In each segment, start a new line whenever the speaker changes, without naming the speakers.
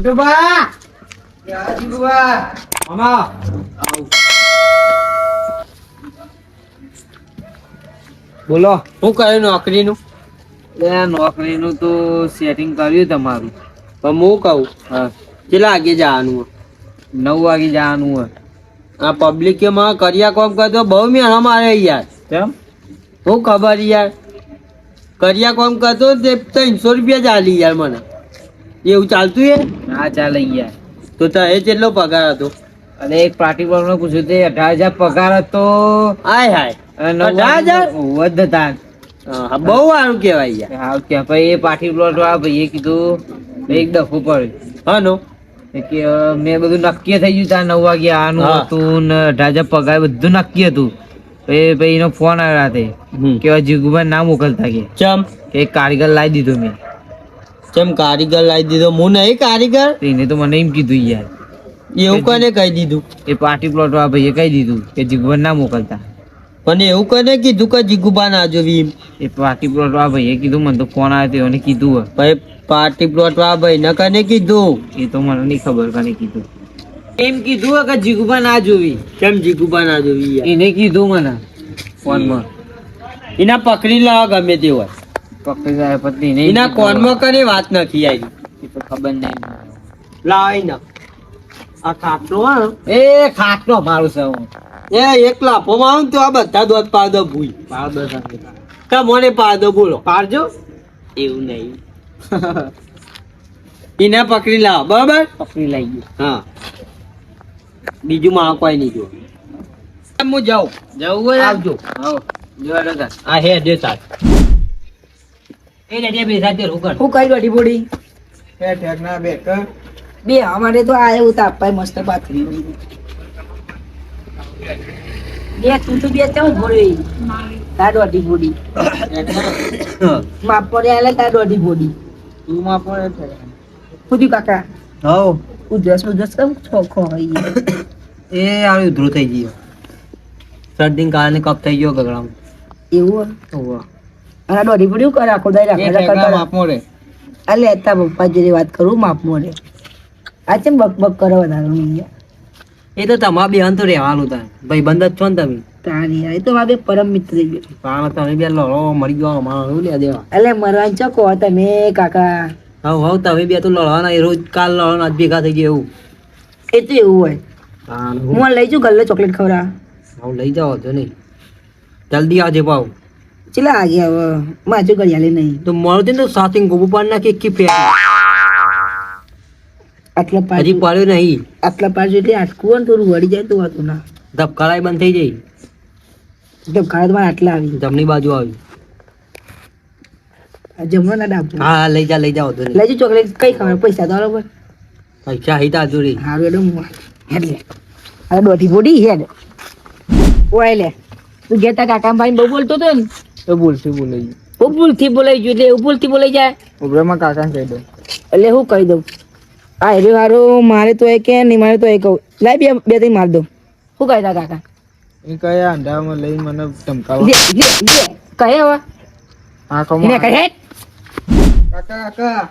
મંટુબા મામા. બોલો
શું કર્યું નોકરીનું?
એ નોકરીનું તો સેટિંગ કર્યું તમારું.
પણ હું કહું
હા.
કેટલા વાગે જવાનું હોય?
નવ વાગે જવાનું હોય.
આ પબ્લિકમાં કર્યા કોમ કરતો બહુ મેળા મારે યાર.
કેમ?
શું ખબર યાર. કર્યા કોમ કરતો તે ત્રણસો રૂપિયા ચાલી યાર મને. એવું ચાલતું એ
હા ચાલે યાર.
તો તારે કેટલો પગાર હતો?
અને એક પાર્ટી પર પૂછ્યું તે અઢાર હજાર પગાર હતો.
આય હાય. અઢાર હજાર?
વાગે વધ હતા
હા, બહુ સારું કેવાય યાર.
હા કહેવાય ભાઈ એ પાર્ટી પ્લોટ વાળા ભાઈએ કીધું એક ડફો પડ્યું.
હા નો
કે મેં બધું નક્કી થઈ ગયું ત્યાં નવ વાગે આનું. હતું ને અઢાર હજાર પગાર બધું નક્કી હતું. એ ભાઈ એનો ફોન આવ્યો રાતે કે જીગુભાઈ ના મોકલતા કે.
ચમ?
કે એક કારીગર લાવી દીધો મેં.
ચમ કારીગર લાવી દીધો? હું નહીં કારીગર?
એને તો મને એમ કીધું યાર.
એવું કોને કહી દીધું?
એ પાર્ટી પ્લોટ વાળા ભાઈએ કહી દીધું કે જીગુભાઈ ના મોકલતા.
પણ એવું કોને કીધું કે જીગુબા ના જોવી એમ?
એ પાર્ટી પ્લોટ વાળા ભાઈએ કીધું મને તો ફોન આવ્યો તો એને કીધું હોય.
ભાઈ પાર્ટી પ્લોટ વાળા ભાઈ ને કને કીધું?
એ તો મને નહીં ખબર કને કીધું. એમ કીધું હોય કે જીગુભાઈ ના જોવી.
કેમ જીગુબા ના જોવી
એને કીધું મને ફોનમાં
એના પકડી લાવવા ગમે તે હોય.
પકડી જાય પત્ની નહીં.
એના કોનમાં કને વાત નથી આવી?
તો ખબર નહીં.
લાવી ના. આ ખાટલો હા
એ ખાટલો મારું છે હું.
એ એક લાફોમાં તો આ બધા દોત પાડ ભૂઈ.
પાડ દો
મને પાડ બોલો.
પાડજો.
એવું નહીં. એને પકડી લાવો. બરાબર?
પકડી લઈ ગયો.
હા. બીજું માં કોઈ નહીં જો. હું જાઉં.
જવું હોય.
આવજો.
આવો જોવા
આ હે દે સાહેબ.
એ રેડિયા બે સાથે રોકડ
હું કઈ દોઢી બોડી?
બે ઠેકના બે કર
બે અમારે તો આ એવું તાપાય મસ્ત પાથરી બે તું તો બે ચમ ભોળી તાર દોઢી બોડી. માપ આલે તાર દોઢી બોડી.
તું માપડે
પૂછ્યું કાકા.
હવ.
ઉધરસ ઉધરસ કેમ હોય
એ આવી ઉધરું થઈ ગયું. શરદી કારણે કપ થઈ ગયો ગગડામાં.
એવું હોય? અને દોઢી બોડી કરે આખો દાઈ રાખે કરે
મળે
આ લેતા પપ્પા જેવી વાત કરું માપ મોડે. આ ચેમ બક બક કરો વધારો
એ તો તમારા બેન તો રહેવાનું તા ભાઈ બંધ જ છો ને તમે?
તારી એ તો મારે પરમ મિત્ર થઈ ગયો
પણ તમે બે લડો મરી ગયો શું લે દેવા?
એટલે મરવાન ચકો તમે કાકા.
હવ હવ તમે બે તો લડવાના એ રોજ કાલ લડવાના આજ ભેગા થઈ ગયા એવું.
એ તો એવું હોય.
હા
હું લઈ જઉં ગલ્લે ચોકલેટ ખવડા
હું લઈ જાઓ જો નહીં. જલ્દી આવજે પાવ.
ચલા આ ગયા માજુ ઘડિયાળે નહીં.
તો મળતી ને તો સાથે ગોબુ પાડ નાખી એક ફેર?
આટલા પાર
હજી પડ્યો નહીં.
આટલા પાર એટલે આટકું થોડું વળી જાય તો વાતું ના.
ધબકારાય બંધ થઈ જાય.
તો ખાવા આટલા આવી.
જમણી બાજુ આવી.
આ જમવા ના ડાબજો
હા લઈ જા લઈ જાઓ નહીં.
લેજો ચોકલેટ કઈ ખબર પૈસા તો બરોબર
પૈસા હિતા જોડી.
હારું એડો હેડ લે. અરે દોઢી બોડી હેડ. ઓય લે. તું ગેતા કાકા ભાઈ બહુ બોલતો તો ને?
તો બોલશું બોલાઈ
હું ભૂલથી બોલાઈ ગયું એટલે એવું ભૂલથી બોલાઈ જાય?
ઉભરામાં કાકા કહી દઉં
એટલે હું કહી દઉં. આ હેરો હારો મારે તો એ કે નહીં મારે તો એ કહું લાઈ બે બે ત્રણ માર દઉં શું કહી દા કાકા?
એ કયા અંડામાં લઈ મને ધમકાવો.
લે લે લે. કહે હવે. હા કહો એને કહે
કાકા કાકા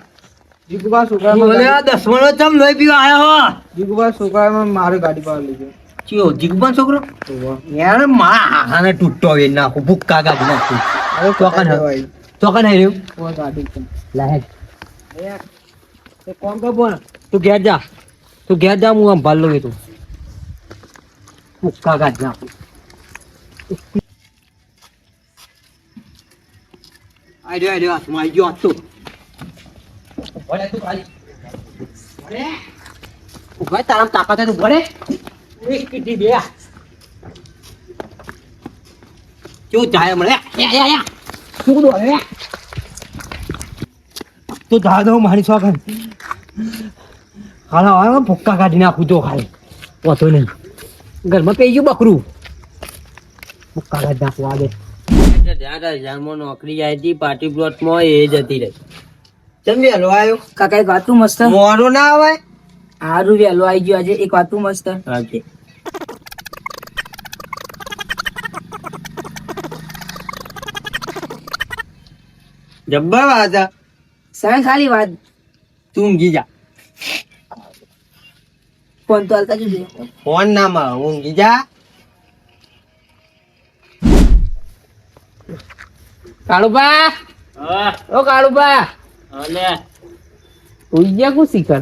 જીગુબા
બોલે આ દસમણો ચમ લઈ પીવા આયો હો?
જીગુબા સુકામાં મારે ગાડી પાર લીધો.
ચિયો જીગબાન છોકરો? યાર મારા હાહાને તૂટતો એ નાખું ભૂક્કા કાઢી નાખું. ચોકન
ભાઈ
ચોકન હે રહ્યું?
ઓ ગાડી છે
એ કોમ કર બોલ તું ઘેર જા. તું ઘેર જા હું આમ ભાલ લઉં તું. ભૂક્કા કાઢી નાખું. આઈ રહ્યો આઈ રહ્યો હાથમાં આઈ ગયો હાથ. તો ભલે તું ખાલી. ભલે ઊભા તારામ તાકાત તું ભલે એક કીધી બે કેવું જાય મળે શું દો હે તો દાદો મારી શોખન હાલો હવે ભૂક્કા કાઢી નાખું તો ખાલી વાંધો નહીં ઘરમાં પી ગયું બકરું ભૂક્કા કાઢી નાખું આગે ધ્યાનમાં નોકરી આવી હતી પાર્ટી પ્લોટમાં એ જતી રહી ચમ વહેલો આવ્યો
કાકા એક વાતું મસ્ત.
મોડો ના આવે
હારું વહેલો આવી ગયો આજે. એક વાતું મસ્ત.
ઓકે જબ્બર વાત
સામે ખાલી વાત.
તું ઊંઘી જા.
ફોન તો હાલતા જજો
ફોન ના માં ઊંઘી જા.
કાળુબા ઓ કાળુબા
અલે
ઉઈ ગયા કુ શીખર?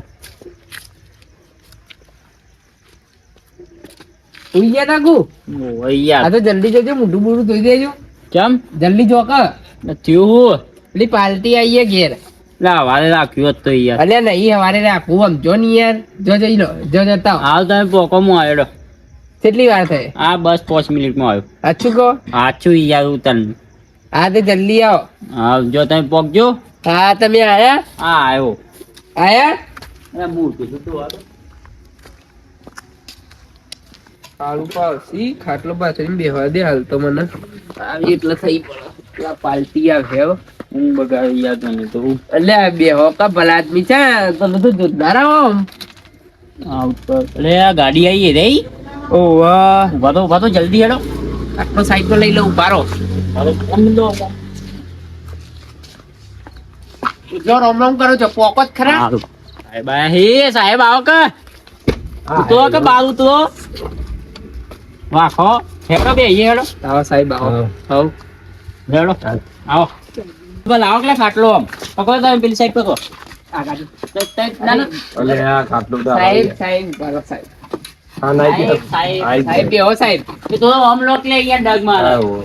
ઉઈ ગયા તા કુ આ તો જલ્દી જજો મોઢું બોઢું ધોઈ દેજો.
કેમ?
જલ્દી જોક.
થયું હું.
પેલી પાર્ટી આવીએ ઘેર.
લા વારે રાખ્યું હતું તો યાર.
અલ્યા નહીં હવારે રાખવું આમ. જો ની યાર જો જઈ લો જો જતા
હાલ તમે પોકોમાં આવ્યો
કેટલી વાર થઈ
આ બસ પાંચ મિનિટમાં આવ્યો.
આછું કહો?
આછું યાર ઉતર
હા તો જલ્દી આવો.
હા જો તમે પોકજો.
હા તમે આયા?
હા આવ્યો.
આયા?
મૂર્તિ શું તું આ તો.
પાવસી ખાટલો પાછળ બેહવા દે હાલ તો મને. આવી એટલે થઈ પડે. પાલટી આવે હું.
બગાવી યાદ મને તો.
એટલે આ બેહો કા ભલા આદમી છે? તમે તો જોરદાર આવો એટલે
આ ગાડી આવી રે.
ઓવા.
ઊભા તો ઊભા તો જલ્દી હેડો.
આટલો સાઈડ પર લઈ
લો લો.
જો રોમ રોમ કરો છો. પોકો જ ખરા.
સાહેબ હે સાહેબ આવો કે. તો કે બાર ઉતરો. વાખો હેડો બે હેડો
આવો સાહેબ આવો. આવો.
હેડો આવો. બોલ આવો કે ખાટલો આમ? પકડો તમે પેલી સાઈડ પકડો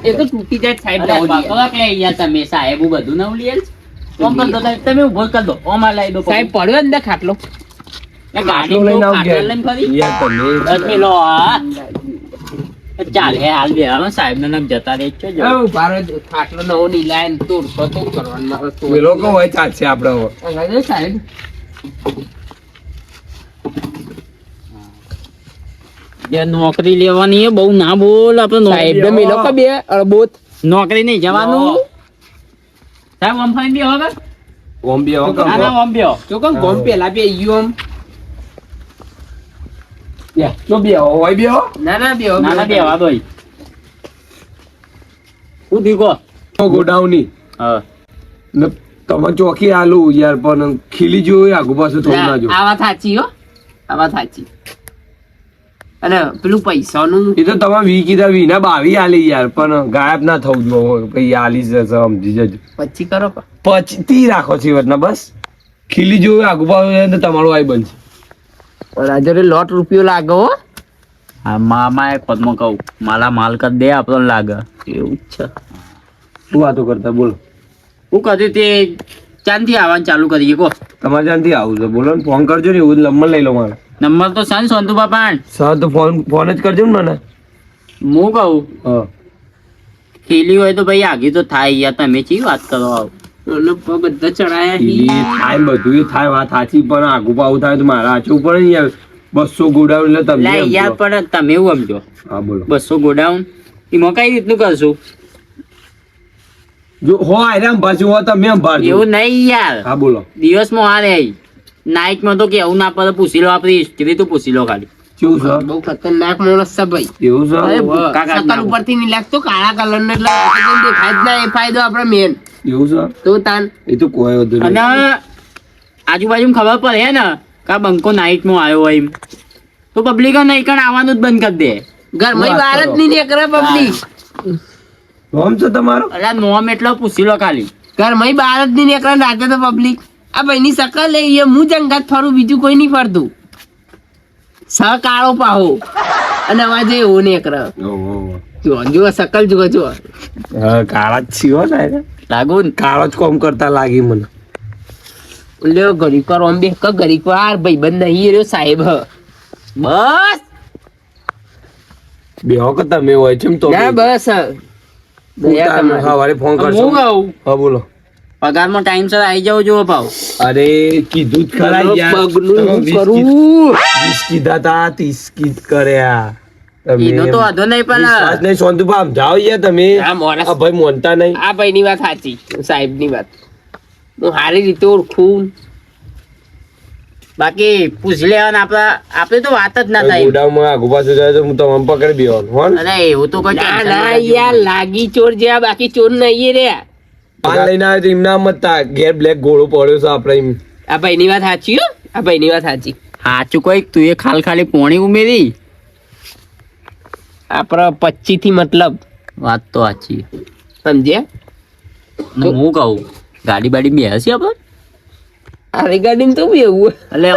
એ તો
એ તો
તમે કર દો તમે તમે ઊભો કર દો. ઓમ લઈ દો
સાહેબ પડ્યો અંદર ખાટલો.
ગાડી લઈને ચાલ હાલ બે હવે સાહેબ ને નામ જતા રહે છે જો
બારો ખાટલો નવો ની લાઈન તોડ તો તો કરવાનો.
પેલો કહો હોય ચાલશે આપડે હવે.
સાહેબ.
નોકરી લેવાની બહુ ના બોલ આપણે
સાહેબ ને
નોકરી
મિલો કે બે અડબોત.
નોકરી નહીં જવાનું. સાહેબ ઓમ ફાઈન બી હવે.
ઓમ બી હવે
ના
કરો.
ના ઓમ બી
જો કોણ ગોમ પેલા બે
બે, તો બે હોય બે
ના ના બે
ના ના બે વા ભાઈ હું
દીકો ગોડાઉનની.
હા.
ને તમે ચોખી આલુ યાર પણ ખીલી જોયું આગુ પાછું થોડું ના જો
આ વાત સાચી હો. આ વાત સાચી. અને પેલું પૈસાનું
એ તો તમે વી કીધા વીના બાવી આલી યાર પણ ગાયબ ના થવું જો કઈ આલી જશે સમજી જજો.
પછી કરો.
પછી તી રાખો છે ના બસ. ખીલી જોયું આગુ પાછું તમારું આઈ બનશે
પણ લોટ રૂપિયો લાગે હો.
હા મામા એ પદમાં કહું માલા માલ કર દે આપણો લાગે. એવું જ છે.
શું વાતો કરતા? બોલો.
હું કહ્યું તે ચાંદથી આવવાનું ચાલુ કરીએ કહો.
તમારે ચાંદી આવું છે. બોલો ને ફોન કરજો ને એવું નંબર લઈ લો મારો.
નંબર તો સાન સોનતુ બાપા
સર તો ફોન ફોન જ કરજો ને મને.
હું કહું
હા.
ખેલી હોય તો ભાઈ આગી તો થાય યાર તમે ચી વાત કરો આવ?
બધા ચડાયા હી.
થાય બધું થાય વાત સાચી પણ આગુ પાવું થાય તો મારા હાચું પડે ને યાર બસો ગોડાઉન એટલે તમે
યાર પણ તમે એવું સમજો.
હા બોલો.
બસો ગોડાઉન. એમાં કઈ રીતનું કરશું?
જો હો આયરામ પાછું હો તમે સંભાળજો
એવું નહીં યાર.
હા બોલો.
દિવસમાં હારે નાઇટમાં તો કેવું ના પડે પૂછી લો આપણી હિસ્ટ્રી તો પૂછી લો ખાલી.
કેવું છે?
બહુ ખતરનાક માણસ છે ભાઈ.
એવું છે?
નાખો.
ઉપરથી નહીં લાગતો કાળા કલર ને એટલે દેખાય જ ના એ ફાયદો આપણે મેન
એવું છે?
તો તાન.
એ તો કોઈ વધુ
અને આજુબાજુ ખબર પડે ને કા આ બંકો નાઇટમાં આવ્યો હોય એમ. તો પબ્લિક નહીં કણ આવવાનું જ બંધ કરી દે.
ઘરમાં બહાર જ નહીં નીકળે પબ્લિક
નોમ છે તમારો?
અરે નોમ એટલો પૂછી લો ખાલી.
ઘરમાં બહાર જ નહીં નીકળે રાતે તો પબ્લિક આ ભાઈની શકલ એ એ હું જંગત ફરું બીજું કોઈ નહીં ફરતું. સ કાળો પાહો. અને અવાજે એવો નીકળે. જો જો શકલ જો જો
હા કાળા જ છીઓ ને
લાગુ ને
કાળો જ કોમ કરતા લાગી મને.
લ્યો ઘડીક વાર ઓમ બે ક ઘડીક વાર ભાઈ બંધ નહીં રહ્યો સાહેબ. બસ.
બે વખત તમે હોય છે તો
ના બસ.
સવારે ફોન કરશો
હું કહું
હા બોલો.
પગારમાં ટાઈમસર આવી જાવ જો ભાવ
અરે કીધું જ ખરા યાર.
પગનું કરું?
કીધ- તા ત્રીસ કીધ કર્યા. તમે
એનો તો વાંધો નહીં
વિશ્વાસ
પણ
નહીં સોનતુભા આમ જાઓ યાર તમે.
આ
ભાઈ મોનતા નહીં.
આ ભાઈ ની વાત સાચી સાહેબની વાત. હું સારી રીતે ઓળખું.
બાકી પૂછી લેવાના આપડા આપણે તો વાત જ ના થાય.
ગોડાઉનમાં આગુ પાછું જાય તો હું તમને પકડી દેવાનું હો
અરે એવું તો કોઈ
ના ના યાર લાગી ચોર જેવા બાકી ચોર નહીં રે
લઈને તો એમના મત તા ઘેર બ્લેક ગોળો પડ્યો છે આપણે એમ.
આ ભાઈ ની વાત સાચી હો આ ભાઈ ની વાત સાચી.
સાચું કોઈ તું એ ખાલી ખાલી પોણી ઉમેરી.
આપડે પચી થી મતલબ.
વાત તો સાચી. સમજે હું કહું ગાડી બાડી બેસી આપણે?
અરે ગાડી તો બી એવું
એટલે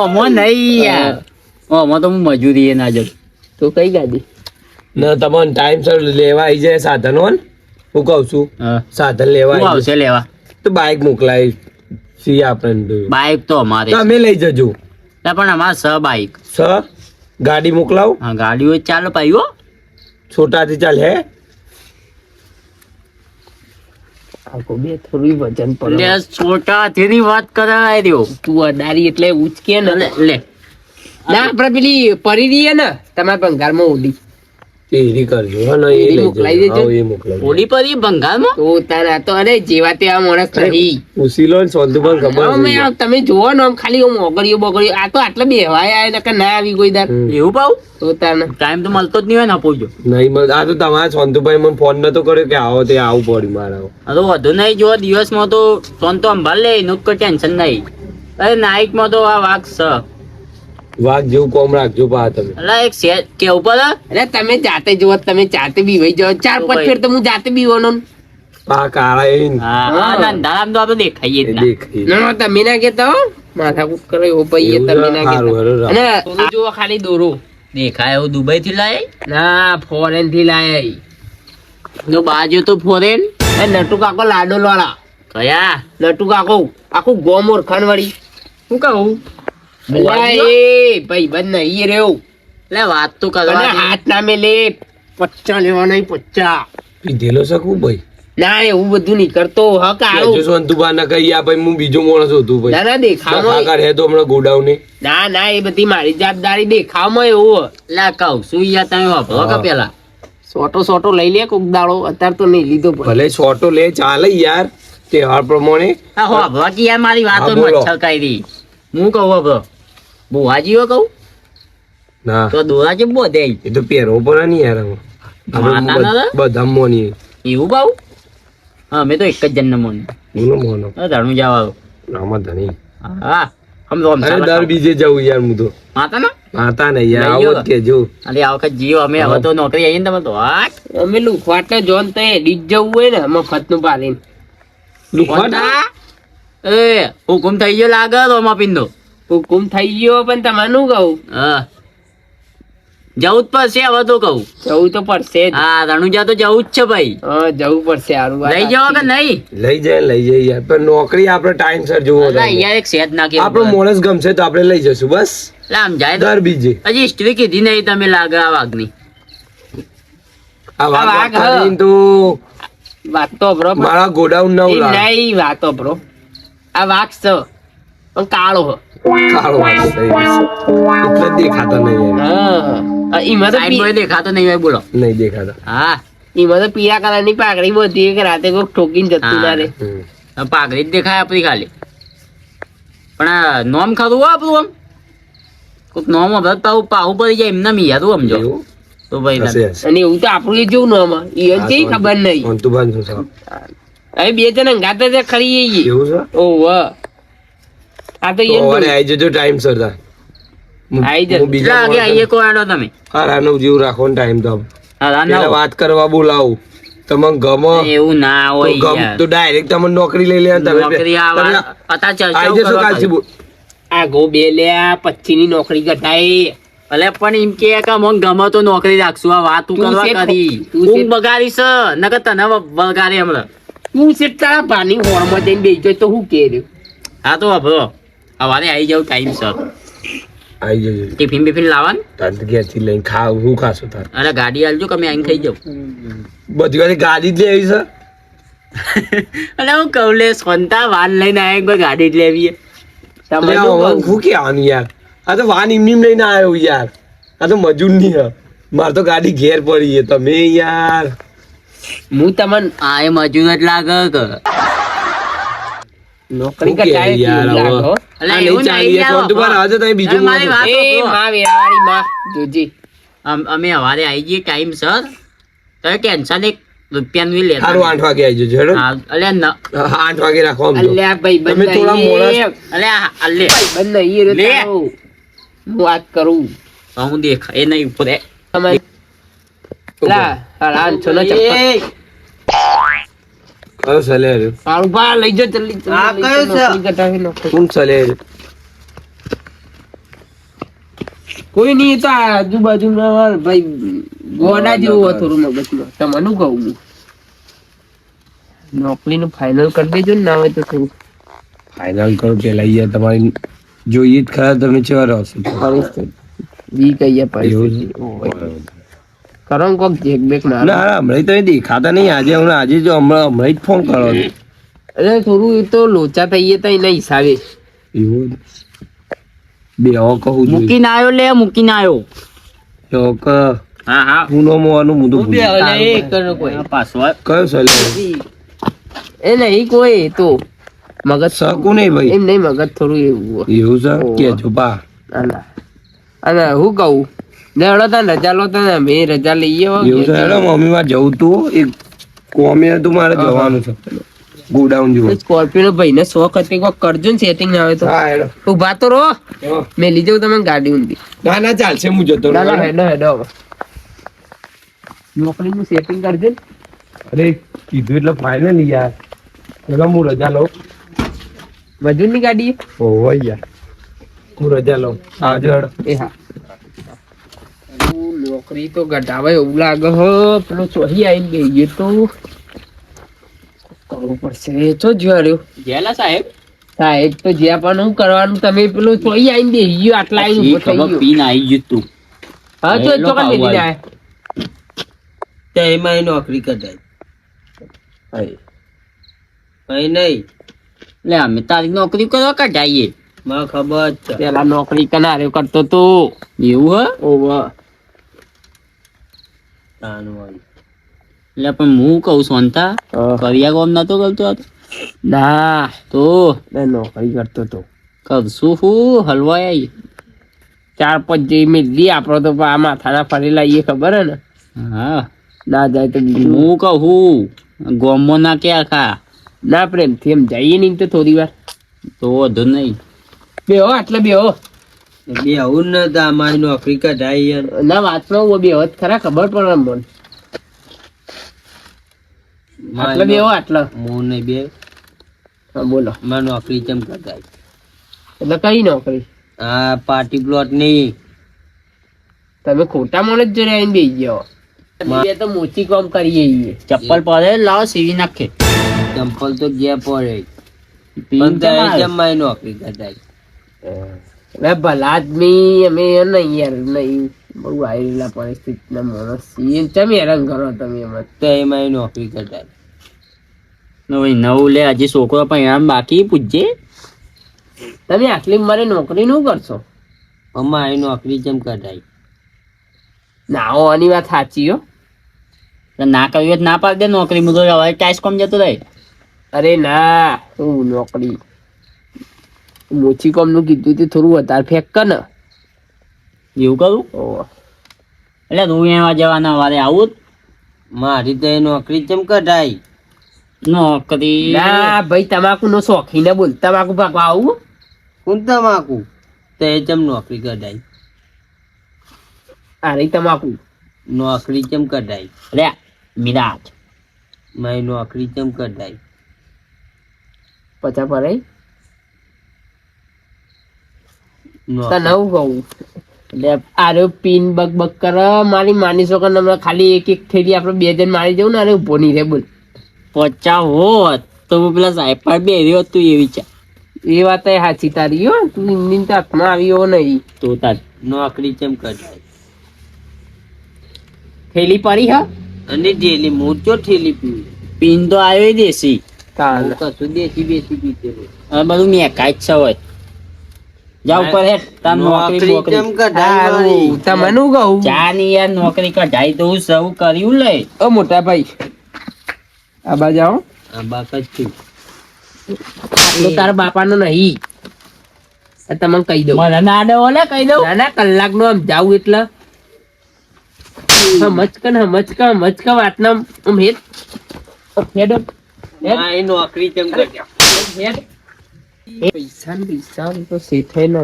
ઓમો નહીં યાર. ઓમો તો હું મજૂરી એ ના જઉં.
તો કઈ ગાડી?
ના તમને ટાઈમ સર લેવા આવી જાય સાધનો ને હું કહું છું સાધન લેવા આવી
આવશે લેવા.
તો બાઇક મોકલાવી છીએ આપણે
બાઈક તો અમારે
તમે લઈ જજો.
પણ અમારે સ બાઈક
સ ગાડી મોકલાવ.
હા ગાડીઓ ચાલો પાયો
છોટાથી ચાલ હે?
બે થોડી વજન પડે.
છોટા તેની વાત કરાય રહ્યો.
તું અડારી એટલે ઉચકે ને
લે
ના આપડે પેલી પરી રહીએ ને તમારા ભંગારમાં ઓડી
એ કરજો હા એ
એ
લઈ
મોકલાઈ દેજો.
એ મોકલાઈ દેજો.
ઓલી પરી બંગાળમાં
તો તારા તો અરે જેવા તેવા માણસ નહીં.
પૂછી ને સોનતુ પણ ખબર
અમે તમે જોવો ને આમ ખાલી આમ ઓગળ્યો બગડ્યો આ તો આટલા બેવાય આયા નકર ના આવી કોઈ દાર.
એવું પાવ
તો તારને
ટાઈમ તો મળતો જ નહીં હોય ને આપોજો
નહીં આ તો તમારા સોનતુભાઈ મને ફોન નતો કર્યો કે આવો તે આવું પડ્યું મારા
આ તો વધુ નહીં જો દિવસમાં તો ફોન તો સંભાળ લે એનું કોઈ ટેન્શન નહીં. અરે નાઇટમાં તો આ વાઘ છે
વાઘ જેવું કોમ રાખજો પા તમે.
એટલે એક સે કેવું પડે
અરે તમે જાતે જુઓ તમે જાતે બીવાઈ જાઓ. ચાર પાંચ ફેર તો હું જાતે બીવાનો ને.
પા કાળા એ
હા
ના
હા તો આપણે દેખાઈએ જ ના.
ના ના, તમે ના કેતા હો. માથાકૂટ કરો પૈયે
એવું
તમે ના કેતા અને દોરો જુઓ ખાલી દોરો.
દેખાય એવું દુબઈ થી લાય?
ના ફોરેનથી લાય.
નો બાજુ તો ફોરેન
એ નટુ કાકો લાડો લોળા
કયા?
નટુ કાકો આખું ગોમોર ખાનવાડી વાળી
શું કહું?
ભાઈ બંધ નહીં રહ્યો
લે વાત તો કરવા
હાથ નામે લે પચ્ચા લેવા નહીં પચ્ચા.
પીધેલો શકું ભાઈ?
ના એવું બધું નહીં કરતો હક
જો
આવું.
સોનતુભા ના કહી આ ભાઈ હું બીજો માણસ હતું
ના
ભાઈ.
ના દેખાવમાં
કાકા હે તો હમણાં ગોડાઉન. ને
ના ના એ બધી મારી જવાબદારી દેખાવમાં એવું
લે કહું શું યાર તમે વાપરો કે પેલા.
સોટો સોટો લઈ લે કોક દાડો અત્યારે તો નહીં લીધો
ભલે છોટો લે ચાલે યાર તહેવાર પ્રમાણે.
હા હો ભવા યાર મારી વાતો
હા,
મચ્છર કરી હું કહું હવે બુવાજીઓ કહું?
ના.
તો દોરા છે બધે?
એ તો પહેરવો પડે ને યાર બધ- મોની.
એવું બાઉ? હા મેં તો એક જ જણ મોન.
હું મોનો?
ધણું જવા
આમાં ધણી.
હા હમ તો
અરે દર બીજે જવું યાર હું તો.
માતા ના
માતા ને યાર આવો કે જો
અરે આ વખત જીઓ અમે હવે તો નોકરી આવીએ ને તમે તો હાટ.
અમે લુખવાટ ને જોન તો ડીજ જવું હોય ને મફતનું પાડીને.
કોટા? એ હુકુમ થઈ ગયો લાગે તો માં પિંદો
હુકુમ થઈ ગયો પણ તમારું કહું?
હા. જવું જ પડશે હવે તો કહું.
જવું તો પડશે
હા રણુજા તો જવું જ છે ભાઈ.
હા જવું પડશે સારું
લઈ જાઓ કે નહીં?
લઈ જાય લઈ જાય યાર. પણ નોકરી આપણે ટાઈમ સર જોવો
અહીંયા એક સેજ નાખી
આપણો મોણસ ગમશે તો આપણે લઈ જશું બસ.
આમ જાય
દર બીજે.
હજી હિસ્ટ્રી કીધી નહીં તમે લાગે આ વાઘની.
આ વાઘ તો
વાત તો બ્રો
મારા ગોડાઉન ના
નહીં વાત તો બ્રો આ વાઘ છે પણ કાળો હ.
કાળો વાઘ છે એટલે જ નહીં
હા એમાં તો
સાઈડ દેખાતો નહીં બોલો.
નહીં દેખાતા.
હા
એમાં તો પીળા કલરની પાઘડી બધી કે રાતે કોઈક ઠોકીને જતું ના રે
પાઘડી જ દેખાય આપણી ખાલી. પણ આ નોમ ખરું હો આપણું આમ? કોઈક નોમ હવે પાહુ પાહુ પડી જાય એમને મિયારું સમજો.
એવું?
તો ભાઈ.
અને એવું તો આપણું જેવું નામ એ
હા,
ખબર નહીં. બે જણ અંગાતે તે ખરી
એવું છે?
ઓહ આ તો
તો
એમ
સવારે આવી જજો ટાઈમ સર. હું-
આઈ જજો.
બીજા
આગે આઈએ કો આડો તમે.
હા રાનો જીવ રાખો ટાઈમ તો
હા.
વાત કરવા બોલાવું. તમને ગમો
એવું ના હોય
ગમ તો ડાયરેક્ટ તમને નોકરી લઈ લેવા તમે
નોકરી આવા અત્યારે ચાલ
આવી જશો કાલથી બોલ.
આ ગો બે લ્યા પચ્ચી ની નોકરી કઢાઈ
ભલે પણ એમ કે કે મને ગમે તો નોકરી રાખશું. આ વાત તું
તું
કરવા કરી.
તું
બગાડીશ. નકર તને બગાડે હમણાં.
તું છે તારા ભાની હોળમાં જઈને બેસજો તો હું કે
હા તો વાપરો. સવારે આવી જાવ ટાઈમ સર
આવી જજો.
ટિફિન બિફિન લાવવાનું
તાર ઘેરથી લઈને ખાવ હું ખાશું તાર.
અરે ગાડી આલજો કે અમે આઈને ખાઈ જાઉં.
બધી વાર ગાડી જ લેવી સર
અરે હું કહું લે સોનતા વાન લઈને આવ્યા કોઈ ગાડી જ લેવી
તમે
હું કહેવાનું યાર? આ તો વાન એમની એમ લઈને આવ્યો યાર. આ તો મજૂર નહીં હ. મારે તો ગાડી ઘેર પડી છે. તમે યાર.
હું તમને
આ મજૂર જ લાગે
નોકરી
શું યાર
અલે અમ- હવારે આવી જઈએ ટાઈમ સર તો ટેન્શન એક રૂપિયા નું લેતા
સારું આઠ વાગે આવી જજો હેડો.
અલ્યા
આઠ વાગે રાખો
અલ્યા ભાઈ
બંધ થોડા મોડા-
અલ્યા આ
બંધ નહીં
રે
હું વાત કરું.
હું દેખ એ નહીં ઉપર.
તમે લા ચપ્પલ.
કયો સલેર
સારું લઈ જો જલ્દી
આ કયો છે?
નોકરી કટાવી નાખો.
કોણ સલેર
કોઈ નહીં તો આજુબાજુ ભાઈ ગોડા જેવું હતું મગજમાં તમને કહું હું? નોકરીનું ફાઇનલ કરી દેજો ને ના હોય તો થોડું
ફાઇનલ કરો પેલા યાર તમારી જોઈએ જ ખરા તમે ચેવા રહો છો?
બી કહીએ
એવું
કરો કોક જેક બેક ના
ના હમણાં તમે દેખાતા નહીં. આજે હમણાં આજે જો હમણાં હમણાં જ ફોન કરો છો.
અરે થોડું એ તો લોચા થઈએ તો એના હિસાબે.
એવું બે કહું
મૂકીને આવ્યો લે મૂકીને આવ્યો.
ચોક
હા હા.
પૂનો મોવાનું મુદું
બે એ કરો કોઈ.
આ
કયો સલે
એ નહીં કોઈ તો. મગજ
શકું નહીં ભાઈ.
એમ નહીં મગજ થોડું એવું
એવું છે?
કે
જો બા.
અલા. અને હું કહું? લેવડો તો રજા લો તો અમે રજા લઈએ.
એવું છે. હેડો મમ્મી માં જવું તું. એક કોમે હતું મારે જવાનું છે. ગોડાઉન જોવા.
સ્કોર્પિયો ભાઈ ને શોખ હતી કોક કરજો ને સેટિંગ આવે તો.
હા હેડો.
ઊભા તો રહો. મેં લઈ જાઉં તમને ગાડી ઊંધી.
ના ના ચાલશે હું જતો
ના ના. હેડો હેડો હવે. નોકરીનું સેટિંગ કરજો
અરે કીધું એટલે ફાઇનલ યાર. એટલે હું રજા લઉં.
મજૂરની ગાડી?
ઓહો યાર. હું રજા લઉં. આવજો હેડો.
એ હું. નોકરી તો ગઢાવે એવું લાગે હો પેલો ચોહી આવીને ગઈ ગયો તો. કરવું પડશે. ચો જ્યો
ગયેલા સાહેબ?
સાહેબ તો જ્યાં પણ હું કરવાનું તમે પેલો ચોહી આવીને દે ગયો આટલા આવીને
પીને આવી ગયું તું.
હા તો
એ લોકો
ચોકન
આવું
લીધી. જાય
તે એમાં નોકરી કઢાય કઈ નહીં.
લે અમે તારી નોકરી કરવા કઢાઈએ.
મને ખબર
પેલા નોકરી કનારે કરતો તો.
એવું હે?
ઓવા.
એટલે પણ હું કહું સોનતા કરિયા કોમ નતો કરતો
ના.
તો?
નોકરી કરતો તો.
કરશું હું હલવાય
ચાર પાંચ જેવી દી આપડો તો આ માથાના ફરેલા એ ખબર હે ને?
હા.
ના જાય તો
હું કહું ગોમો ના ક્યાં ખા?
ના પ્રેમથી એમ જઈએ નહીં તો થોડી વાર.
તો વધુ નહીં.
બેહો આટલે બેહો.
બે આવું ને તો અમારી નોકરી કઢાઈ
ના બેહો જ ખરા ખબર પણ મને. આટલે બેહો આટલે.
નહીં બે.
હા બોલો.
મારી નોકરી ચમ કઢાઈ
એટલે કઈ નોકરી?
આ પાર્ટી પ્લોટ નહીં
તમે ખોટા મને જ જોડે આવીને બેસી બે તો મોચી કામ કરીએ
ચપ્પલ પડે લાવો સીવી નાખે.
ચંપલ તો ગયા પડે. પણ તારી મારી નોકરી કઢાઈ
હવે ભલા આદમી અમે નહીં યાર નહીં. બહુ આવેલા પરિસ્થિતિના માણસ છીએ. ચમ હેરાન કરો તમે એમાં
તો એમાં નોકરી કરતા
નવું નવું લે હજી છોકરો પણ એમ બાકી પૂછજે
તમે આટલી મારે નોકરી નું કરશો?
અમારી નોકરી જેમ કઢાઈ
ના હોવાની વાત સાચી હો.
ના કરવી ના પાડી દે નોકરી. મુદો હવે ટાઈસ કોમ જતો રહે
અરે ના હું નોકરી? મોચી કોમનું કીધું તે થોડું વધારે ફેંક કર ને.
એવું કરું. એટલે હું એવા જવાના વારે આવું?
મારી તો એ નોકરી ચમ કઢાઈ?
નોકરી?
ના ભાઈ તમાકુ નો શોખીને બોલ. તમાકુ પાકવા આવું?
કોણ તમાકુ? તે ચમ નોકરી કઢાઈ?
અરે તમાકુ.
નોકરી ચમ કઢાઈ?
લે મિરાજ.
મારી નોકરી ચમ કઢાઈ?
પચા પર
નોકરી-
તને હું કહું? એટલે આરે પીન બક બક કરે મારી માની શકો ને હમણાં ખાલી એક એક થેલી આપણે બે જણ મારી જવું ને અરે ઊભો નહીં રે બોલ.
પચા હોત તો હું પેલા સાહેબ પર બે રહ્યો તું એ વિચાર
એ વાત એ સાચી તારી હો તું એમની તો હાથમાં હો નહીં.
તો તાર
નોકરી કેમ કઢાઈ
થેલી પડી હા?
અને ડેલી હું થેલી ઠેલી
પીન તો આવ્યો દેશી.
કાલ કશું દેશી બેસી પીતે
હવે બધું મેકાય જ છે હોય જા ઉપર હે તાર નોકરી કેમ
કઢાઈ
તમને કહું?
ચા ની યાર નોકરી કઢાઈ દઉં સૌ કર્યું લે.
ઓ મોટા ભાઈ. આબા જાઓ આબા
આ બાક જ છું.
આટલો તારા બાપાનો નહીં. તમને કહી દઉં.
મને ના દો ઓલે કહી દઉં.
ના ના કલાક નો આમ જાવ એટલે. હમચકન હમચકા મચકા વાતના આમ હેડ. આમ હેડ. હેડ.
નોકરી ચમ
હેડ. પૈસા પૈસા તો શેઠે ન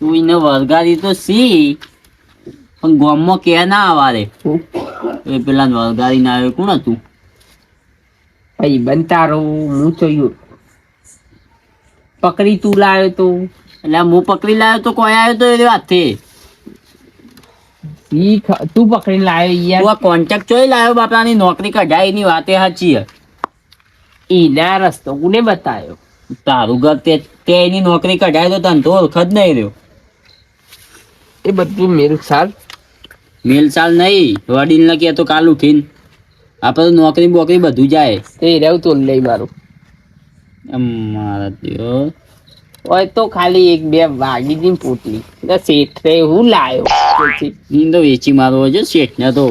તું એને વળગાડી તો સી પણ ગોમમાં કે ના આવારે. એ પેલા વળગાડી ના આવ્યો કોણ હતું?
ભાઈ બંતારો હું જોયું પકડી તું લાવ્યો તો.
એટલે હું પકડી લાવ્યો તો કોઈ આવ્યો તો એ હાથે.
તું પકડી લાવ્યો યાર.
કોન્ટેક્ટ ચોઈ લાવ્યો બાપરાની નોકરી કઢાઈ ની વાતે સાચી હે.
એના રસ્તો. કોને બતાવ્યો
તારું ઘર તે એની નોકરી કઢાય તો તને તો ઓળખ જ નહીં રહ્યો.
એ બધું મેલસાલ મેલસાલ
મેલ ચાલ નહીં. વડીલ ને કે તો કાલ ઉઠીને. આપણે નોકરી બોકરી બધું જાય.
તે રહ્યું તો લઈ મારું.
મારા દિયો.
હોય તો ખાલી એક બે વાગી દી પોટલી. શેઠે હું લાવ્યો પછી
તો વેચી મારો છે શેઠ ને તો.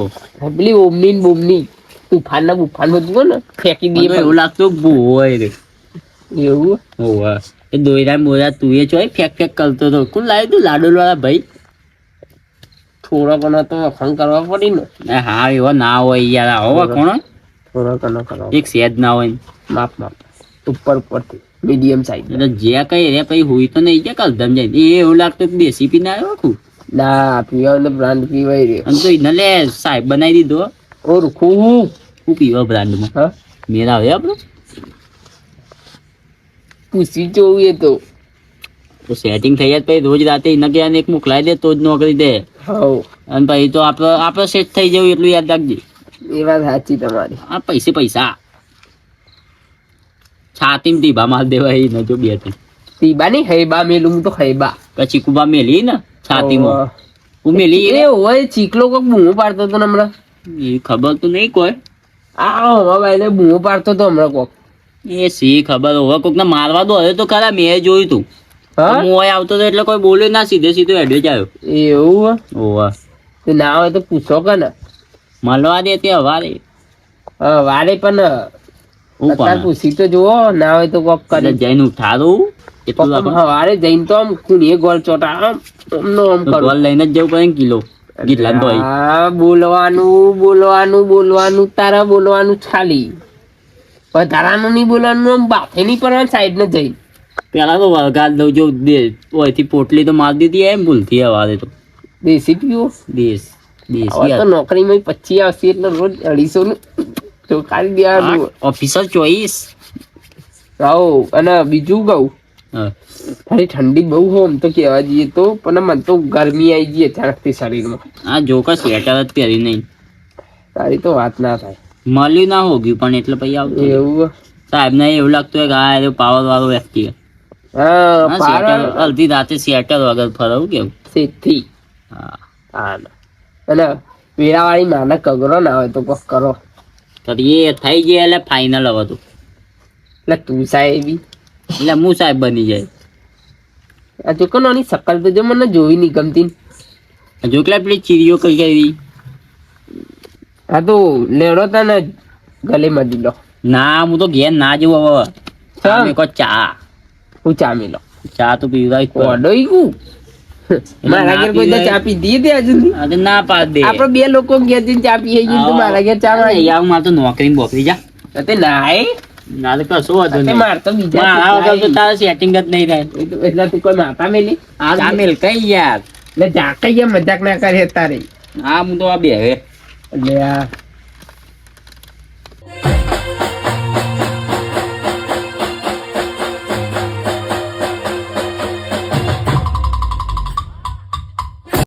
પેલી ઓમની ને બોમની. તુફાન ના બુફાન બધું ને ફેંકી દઈએ
એવું લાગતું કે હોય રે.
એવું?
હોવા એ દોયરા મોરા તું એ ચોય ફેંક ફેંક કરતો હતો કોણ લાવ્યું તું લાડોલ વાળા ભાઈ?
થોડો ઘણો તો વખાણ કરવા પડી ને.
હા એવો ના હોય યાર. આવો કોણ?
થોડો ઘણો કરો
એક સેજ ના હોય
માપ માપ ઉપર ઉપરથી. મીડિયમ સાઈઝ
એટલે જે કઈ રે પછી હોય તો નહીં જાય કલધમ જાય એ એવું લાગતું કે દેશી પીને આવ્યો આખું.
ના પીવા બ્રાન્ડ પીવાય રે.
અને તો એને લે સાહેબ બનાવી દીધો.
ઓળખું હું
ખૂબ પીવા બ્રાન્ડમાં
હા?
મેરા હવે આપણું?
પૂછી જોવું એ તો.
તો સેટિંગ થઈ જાય પછી રોજ રાતે એને કે એક મોકલાઈ દે તો જ નોકરી દે.
હવ
અને પછી તો આપણે આપણે સેટ થઈ જવું એટલું યાદ રાખજે.
એ વાત સાચી તમારી.
આ પૈસે પૈસા. છાતીમાં ટીબા માર દેવા એને જો બે ત્રણ.
ટીબા નહીં હૈબા મેલું હું તો હૈબા.
પછી કુબા મેલી ને છાતીમાં. હું મેલી
એ હોય ચીકલો કોક બૂમો પાડતો હતો હમણાં.
એ ખબર તો નહીં કોઈ.
આ એને બૂમો પાડતો હતો હમણાં કોક.
એ સી ખબર હવે કોક ને મારવા દો હવે તો ખરા મેં જોયું તું. અહીં આવતો હતો એટલે કોઈ બોલ્યો ના સીધે સીધો એડવે જ આવ્યો.
એવું
ઓવા
તો ના હોય તો પૂછો કે ને
મળવા દે તે હવારે.
હા વારે પણ
હું
પૂછી તો જુઓ ના હોય તો કોક કરે.
જઈને ઉઠાડું એટલું
હવારે જઈને તો આમ કુણીએ ગોળ ચોટા આમ આમ કરો
ગોળ લઈને જ જવું પડે કિલો. કેટલા તો
હા બોલવાનું બોલવાનું બોલવાનું તારા બોલવાનું ખાલી વધારાનું નહીં બોલવાનું આમ બાફે નહીં પડવાનું સાઈડ ને જઈ
પેલા તો ગાલ દઉં જો ઓયથી પોટલી તો માર દીધી એમ ભૂલથી હવારે તો.
દેશી પીઓ.
દેશ દેશી
તો નોકરીમાં પચીસ આવશે એટલે રોજ અઢીસો નું તો કાઢી દેવાનું
ઓફિસર ચોઈસ.
આવો અને બીજું કહું. તારી ઠંડી બહુ આમ તો કહેવા જઈએ તો પણ મને તો ગરમી આવી ગઈ અચાનકથી શરીરમાં.
આ જોકા સ્વેટર જ પહેરી નહીં.
તારી તો વાત ના થાય.
મળ્યું ના હોગ્યું પણ એટલે પછી આવતું
એવું
સાહેબ ને એવું લાગતું હોય કે આ એ પાવર વાળો વ્યક્તિ
હા.
હા, અડધી રાતે સ્વેટર વગર ફરવું કેવું?
સેથી
હા.
હા અને વેરાવાળી માના કગરો ના હોય તો કોક કરો.
તો એ થઈ જાય એટલે ફાઇનલ હવે તું.
એટલે તું સાહેબી.
એટલે હું સાહેબ બની જાય.
આ ચોકનોની શકલ તો જો મને જોવી નહીં ગમતી.
જો કેટલા પેલી ચીરીઓ કઈ કરી.
હા તો લેડો તને ગલે મળી લો
ના હું તો ઘેર ના જવું હવે.
ચા?
મેં ચા.
હું ચા મેલો
ચા તો જ પડે.
ઓડો ઈ મારા ઘેર કોઈ ચા પી દી દે હજુ
આ ના પા દે.
આપણે બે લોકો ઘેર જઈને ચા પીએ તો મારા ઘેર ચા
અરે
હું
યાર મારે તો નોકરી બોકરી જા.
તે નાય
ના તો કશો વાંધો નહીં.
માર તો બીજા
મારા વગર તો તારે સેટિંગ જ નહીં થાય.
એટલે તું કોઈ માતા મેલી?
આ મેલ કઈ યાર?
એટલે જાકે મજાક ના કરે તારે.
હા હું તો આ બે હવે.
એટલે આ.